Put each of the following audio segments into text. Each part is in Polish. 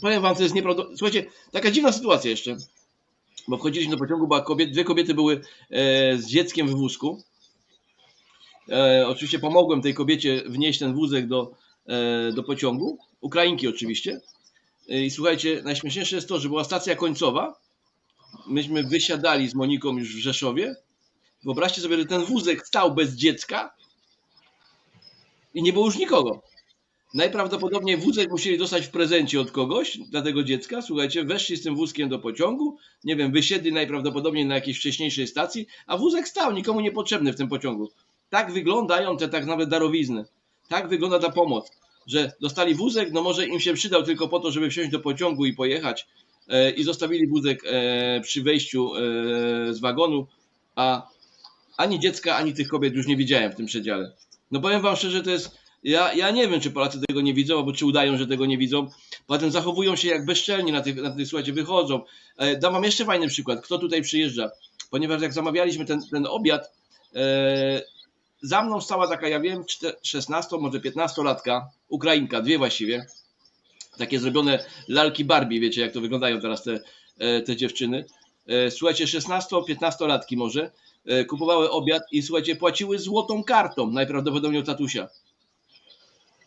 powiem wam, to jest nieprawdopodobne. Słuchajcie, taka dziwna sytuacja jeszcze, bo wchodziliśmy do pociągu, bo kobiet, dwie kobiety były e, z dzieckiem w wózku. E, oczywiście pomogłem tej kobiecie wnieść ten wózek do, e, do pociągu. Ukrainki oczywiście. I słuchajcie, najśmieszniejsze jest to, że była stacja końcowa. Myśmy wysiadali z Moniką już w Rzeszowie. Wyobraźcie sobie, że ten wózek stał bez dziecka i nie było już nikogo. Najprawdopodobniej wózek musieli dostać w prezencie od kogoś dla tego dziecka. Słuchajcie, weszli z tym wózkiem do pociągu, nie wiem, wysiedli najprawdopodobniej na jakiejś wcześniejszej stacji, a wózek stał, nikomu niepotrzebny w tym pociągu. Tak wyglądają te tak nawet darowizny. Tak wygląda ta pomoc, że dostali wózek, no może im się przydał tylko po to, żeby wsiąść do pociągu i pojechać e, i zostawili wózek e, przy wejściu e, z wagonu, a ani dziecka, ani tych kobiet już nie widziałem w tym przedziale. No powiem wam szczerze, to jest ja, ja nie wiem, czy Polacy tego nie widzą, albo czy udają, że tego nie widzą. Poza tym zachowują się jak bezczelni na tych, na tych słuchajcie, wychodzą. E, dam wam jeszcze fajny przykład. Kto tutaj przyjeżdża? Ponieważ jak zamawialiśmy ten, ten obiad, e, za mną stała taka, ja wiem, 16, może 15-latka, Ukrainka, dwie właściwie. Takie zrobione lalki Barbie, wiecie jak to wyglądają teraz te, e, te dziewczyny. E, słuchajcie, 16-15-latki może, kupowały obiad i słuchajcie, płaciły złotą kartą, najprawdopodobniej od tatusia.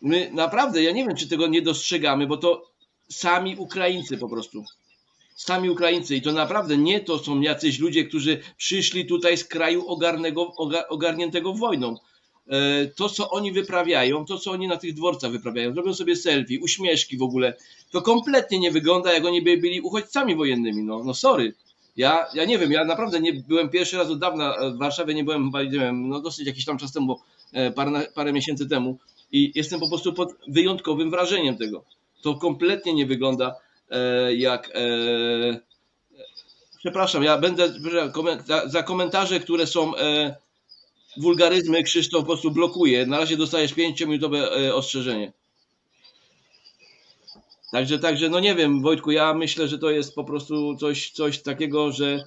My naprawdę, ja nie wiem, czy tego nie dostrzegamy, bo to sami Ukraińcy po prostu. Sami Ukraińcy i to naprawdę nie to są jacyś ludzie, którzy przyszli tutaj z kraju ogarnego, oga, ogarniętego wojną. E, To, co oni wyprawiają, to, co oni na tych dworcach wyprawiają, robią sobie selfie, uśmieszki w ogóle, to kompletnie nie wygląda, jak oni by byli uchodźcami wojennymi. No, no sorry. Ja, ja nie wiem, ja naprawdę nie byłem pierwszy raz od dawna w Warszawie, nie byłem nie wiem, no dosyć jakiś tam czas temu, bo e, parę, parę miesięcy temu i jestem po prostu pod wyjątkowym wrażeniem tego. To kompletnie nie wygląda e, jak. E, przepraszam, ja będę za, komentarze, które są e, wulgaryzmy, Krzysztof po prostu blokuje. Na razie dostajesz 5-minutowe e, ostrzeżenie. Także, także, no nie wiem, Wojtku, ja myślę, że to jest po prostu coś, coś takiego, że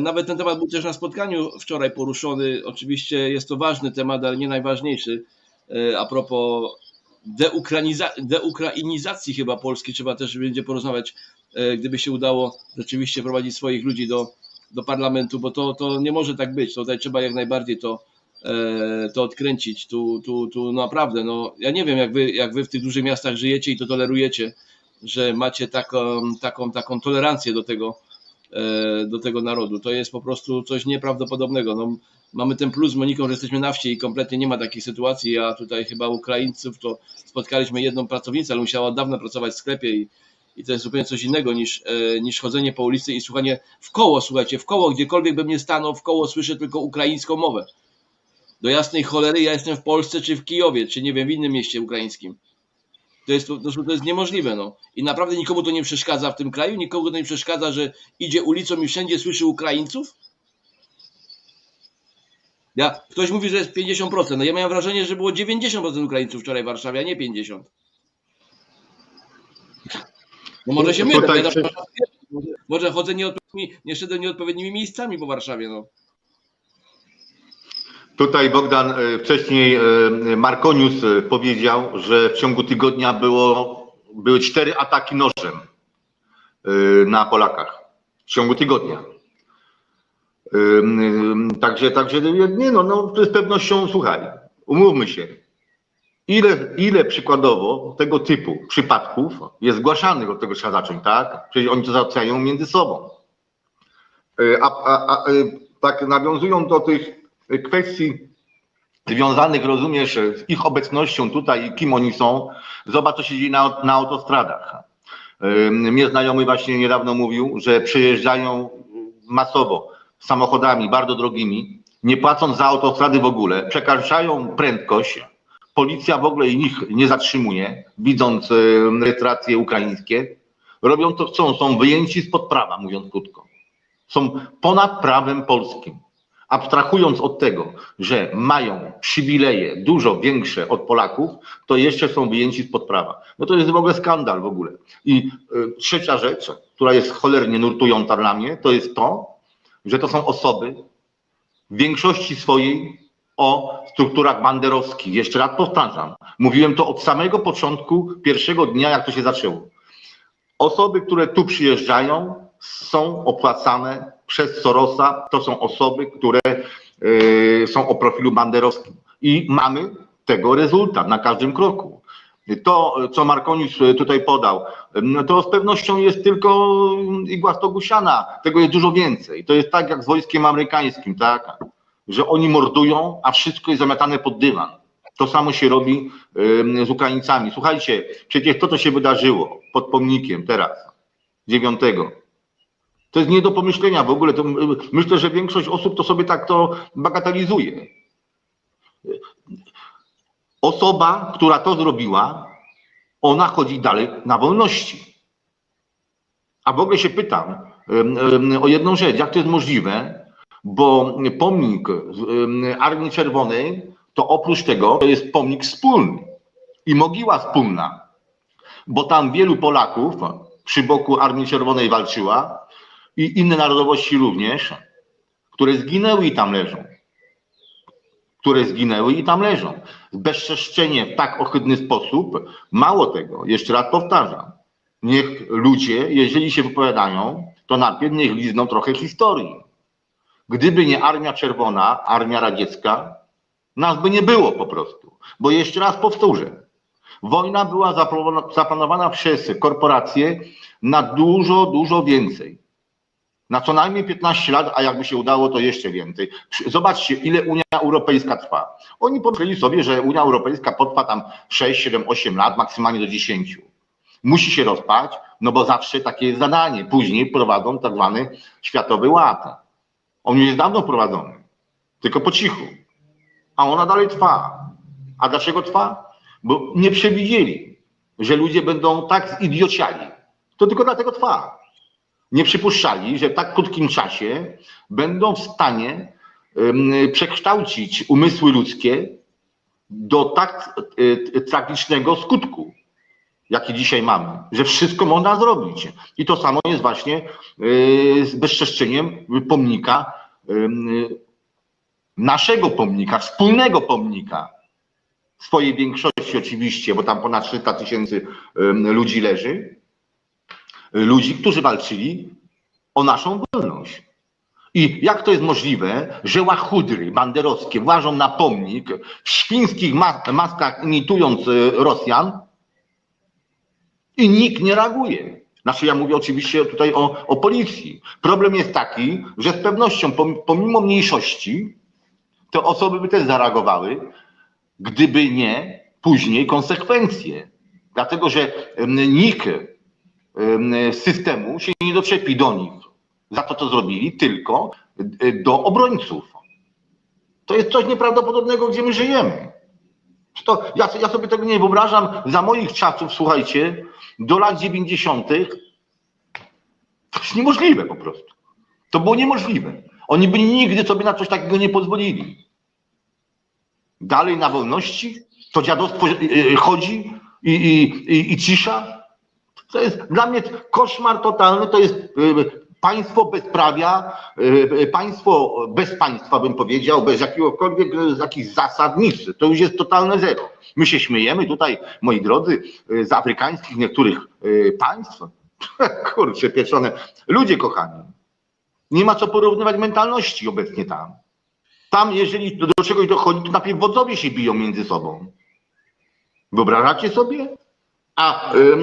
nawet ten temat był też na spotkaniu wczoraj poruszony. Oczywiście jest to ważny temat, ale nie najważniejszy a propos deukrainizacji chyba Polski, trzeba też będzie porozmawiać, e, gdyby się udało rzeczywiście prowadzić swoich ludzi do, do parlamentu, bo to, to nie może tak być. Tutaj trzeba jak najbardziej to, e, to odkręcić. Tu, tu, tu naprawdę, no ja nie wiem, jak wy, jak wy w tych dużych miastach żyjecie i to tolerujecie, że macie taką, taką, taką tolerancję do tego, e, do tego narodu. To jest po prostu coś nieprawdopodobnego. No, mamy ten plus z Moniką, że jesteśmy na wsi i kompletnie nie ma takich sytuacji, a tutaj chyba Ukraińców to spotkaliśmy jedną pracownicę, ale musiała od dawna pracować w sklepie i, i to jest zupełnie coś innego niż, e, niż chodzenie po ulicy i słuchanie w koło, słuchajcie, w koło, gdziekolwiek bym nie stanął, w koło słyszę tylko ukraińską mowę. Do jasnej cholery ja jestem w Polsce, czy w Kijowie, czy nie wiem, w innym mieście ukraińskim. To jest, to, to jest niemożliwe, no. I naprawdę nikomu to nie przeszkadza w tym kraju, nikomu to nie przeszkadza, że idzie ulicą i wszędzie słyszy Ukraińców. Ja, ktoś mówi, że jest 50%. No ja miałem wrażenie, że było 90% Ukraińców wczoraj w Warszawie, a nie 50%. No może się mylę, Tutaj czy- na- może, może chodzę nieodpowiednimi, nie szedłem nieodpowiednimi miejscami po Warszawie, no. Tutaj Bogdan e, wcześniej e, Markonius e, powiedział, że w ciągu tygodnia było, były cztery ataki nożem na Polakach. W ciągu tygodnia. Także, także nie no, no, z pewnością, słuchaj, umówmy się, ile, ile przykładowo tego typu przypadków jest zgłaszanych, od tego zacząć, tak? Przecież oni to załatwiają między sobą. A, a, a tak nawiązują do tych kwestii związanych, rozumiesz, z ich obecnością tutaj i kim oni są, zobacz, co się dzieje na, na autostradach. Mnie znajomy właśnie niedawno mówił, że przyjeżdżają masowo samochodami bardzo drogimi, nie płacąc za autostrady w ogóle, przekraczają prędkość, policja w ogóle ich nie zatrzymuje, widząc rejestracje ukraińskie, robią to chcą, są wyjęci spod prawa, mówiąc krótko. Są ponad prawem polskim. Abstrahując od tego, że mają przywileje dużo większe od Polaków, to jeszcze są wyjęci spod prawa. No to jest w ogóle skandal w ogóle. I y, trzecia rzecz, która jest cholernie nurtująca dla mnie, to jest to, że to są osoby w większości swojej o strukturach banderowskich. Jeszcze raz powtarzam, mówiłem to od samego początku pierwszego dnia, jak to się zaczęło. Osoby, które tu przyjeżdżają, są opłacane przez Sorosa. To są osoby, które y, są o profilu banderowskim. I mamy tego rezultat na każdym kroku. To, co Markonius tutaj podał, no to z pewnością jest tylko igła stogusiana. Tego jest dużo więcej. To jest tak jak z wojskiem amerykańskim, tak? Że oni mordują, a wszystko jest zamiatane pod dywan. To samo się robi ym, z Ukraińcami. Słuchajcie, przecież to, co się wydarzyło pod pomnikiem teraz, dziewiątego, to jest nie do pomyślenia w ogóle. To, y, myślę, że większość osób to sobie tak to bagatelizuje. Osoba, która to zrobiła, ona chodzi dalej na wolności. A w ogóle się pytam o jedną rzecz, jak to jest możliwe, bo pomnik Armii Czerwonej to oprócz tego to jest pomnik wspólny i mogiła wspólna, bo tam wielu Polaków przy boku Armii Czerwonej walczyła i inne narodowości również, które zginęły i tam leżą. Które zginęły i tam leżą. Bezczeszczenie w tak ohydny sposób, mało tego, jeszcze raz powtarzam, niech ludzie, jeżeli się wypowiadają, to najpierw niech lizną trochę historii. Gdyby nie Armia Czerwona, Armia Radziecka, nas by nie było po prostu. Bo jeszcze raz powtórzę, wojna była zaplanowana- przez korporacje na dużo, dużo więcej. Na co najmniej 15 lat, a jakby się udało, to jeszcze więcej. Zobaczcie, ile Unia Europejska trwa. Oni pomyśleli sobie, że Unia Europejska potrwa tam 6, 7, 8 lat, maksymalnie do 10. Musi się rozpać, no bo zawsze takie jest zadanie. Później prowadzą tak zwany Światowy Ład. On już jest dawno wprowadzony, tylko po cichu. A ona dalej trwa. A dlaczego trwa? Bo nie przewidzieli, że ludzie będą tak zidiociali. To tylko dlatego trwa nie przypuszczali, że w tak krótkim czasie będą w stanie przekształcić umysły ludzkie do tak e, tragicznego skutku, jaki dzisiaj mamy, że wszystko można zrobić. I to samo jest właśnie e, z bezczeszczeniem pomnika, naszego pomnika, wspólnego pomnika. W swojej większości oczywiście, bo tam ponad 300 tysięcy ludzi leży ludzi, którzy walczyli o naszą wolność. I jak to jest możliwe, że łachudry banderowskie włażą na pomnik w świńskich mas maskach imitując e, Rosjan i nikt nie reaguje. Znaczy ja mówię oczywiście tutaj o, o policji. Problem jest taki, że z pewnością pom- pomimo mniejszości te osoby by też zareagowały, gdyby nie później konsekwencje. Dlatego, że nikt systemu się nie doczepi do nich za to, co zrobili, tylko e, do obrońców. To jest coś nieprawdopodobnego, gdzie my żyjemy. To, ja, ja sobie tego nie wyobrażam. Za moich czasów, słuchajcie, do lat 90. to jest niemożliwe po prostu. To było niemożliwe. Oni by nigdy sobie na coś takiego nie pozwolili. Dalej na wolności to dziadostwo e, chodzi i, i, i, i cisza. To jest dla mnie koszmar totalny, to jest y, państwo bezprawia, y, y, państwo bez państwa bym powiedział, bez jakiegokolwiek y, z jakichś. To już jest totalne zero. My się śmiejemy tutaj, moi drodzy, y, z afrykańskich niektórych y, państw. Kurczę, pieczone. Ludzie kochani, nie ma co porównywać mentalności obecnie tam. Tam, jeżeli do, czegoś dochodzi, to najpierw wodzowie się biją między sobą. Wyobrażacie sobie? A y,